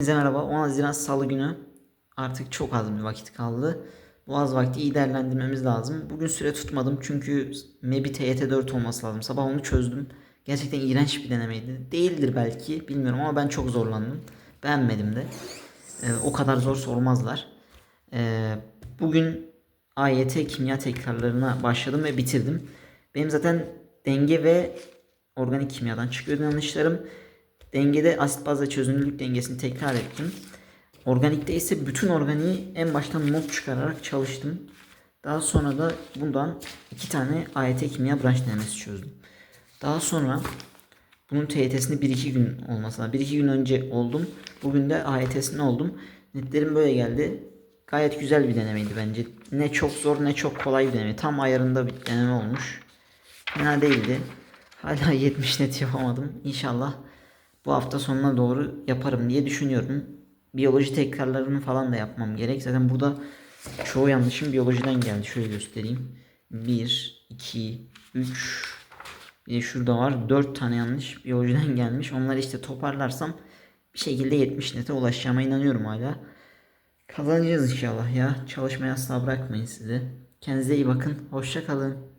Size merhaba. 10 Haziran Salı günü artık çok az bir vakit kaldı. Bu az vakti iyi değerlendirmemiz lazım. Bugün süre tutmadım çünkü MEB'i TYT4 olması lazım. Sabah onu çözdüm. Gerçekten iğrenç bir denemeydi. Değildir belki bilmiyorum ama ben çok zorlandım. Beğenmedim de. Ee, o kadar zor sormazlar. Ee, bugün AYT kimya tekrarlarına başladım ve bitirdim. Benim zaten denge ve organik kimyadan çıkıyordu yanlışlarım. Dengede asit bazla çözünürlük dengesini tekrar ettim. Organikte ise bütün organiği en baştan not çıkararak çalıştım. Daha sonra da bundan iki tane AYT kimya branş denemesi çözdüm. Daha sonra bunun TYT'sinde 1-2 gün olması lazım. 1-2 gün önce oldum. Bugün de AYT'sinde oldum. Netlerim böyle geldi. Gayet güzel bir denemeydi bence. Ne çok zor ne çok kolay bir deneme. Tam ayarında bir deneme olmuş. Fena değildi. Hala 70 net yapamadım. İnşallah bu hafta sonuna doğru yaparım diye düşünüyorum. Biyoloji tekrarlarını falan da yapmam gerek. Zaten burada çoğu yanlışım biyolojiden geldi. Şöyle göstereyim. 1, 2, 3 bir de şurada var. 4 tane yanlış biyolojiden gelmiş. Onları işte toparlarsam bir şekilde 70 nete ulaşacağıma inanıyorum hala. Kazanacağız inşallah ya. Çalışmaya asla bırakmayın sizi. Kendinize iyi bakın. Hoşça kalın.